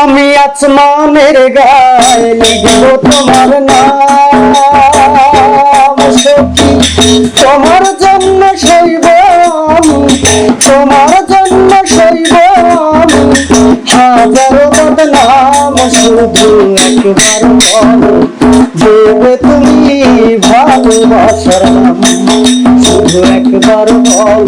আমি আসমানের গায়ে লিখব তোমার নাম। সখী, তোমার জন্য শৈব তোমার জন্য শৈব হাজারো বদনাম শুধু একবার দেবে তুমি ভালোবাসার নাম, শুধু একবার বলো।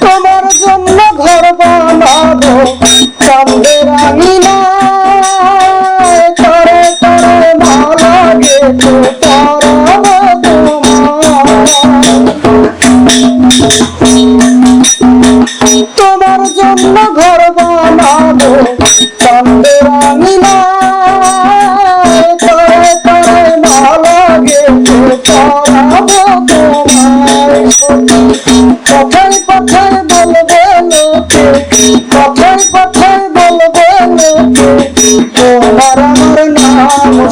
তোমার জন্য ঘর বানাবো চাঁদের আঙিনা তোমার জন্য ঘর বানাবো কথায় কথায় বলবে লোকে কথায়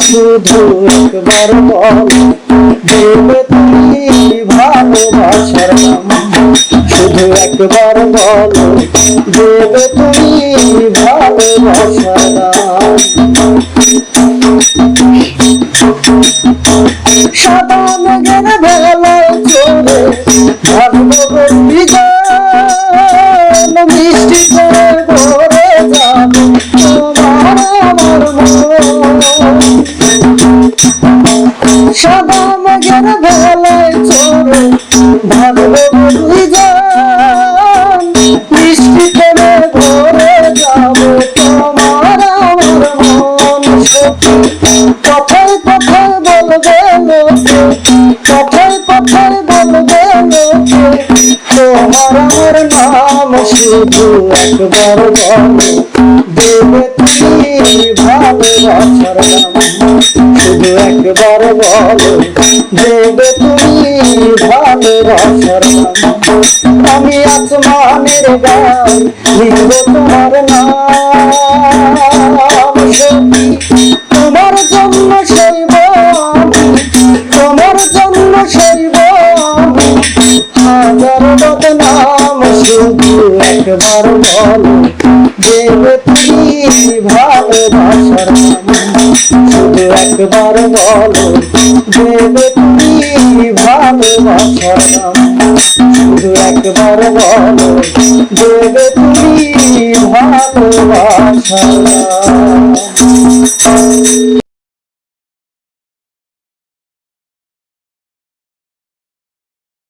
শুধু একবার বল দেবে তুমি ভালোবাসার নাম শুধু একবার বল দেবে সাদা ভেলায় শুধু একবার বলো, দেবে তুমি ভালোবাসার নাম। শুধু একবার বলো, দেবে তুমি ভালোবাসার আমি আসমানের গান, লিখব তোমার নাম। বদনাম শুধু একবার বলো, দেবে তুমি ভালোবাসার শুধু একবার বলো, দেবে তুমি ভালোবাসার শুধু একবার বলো, দেবে তুমি ভালোবাসার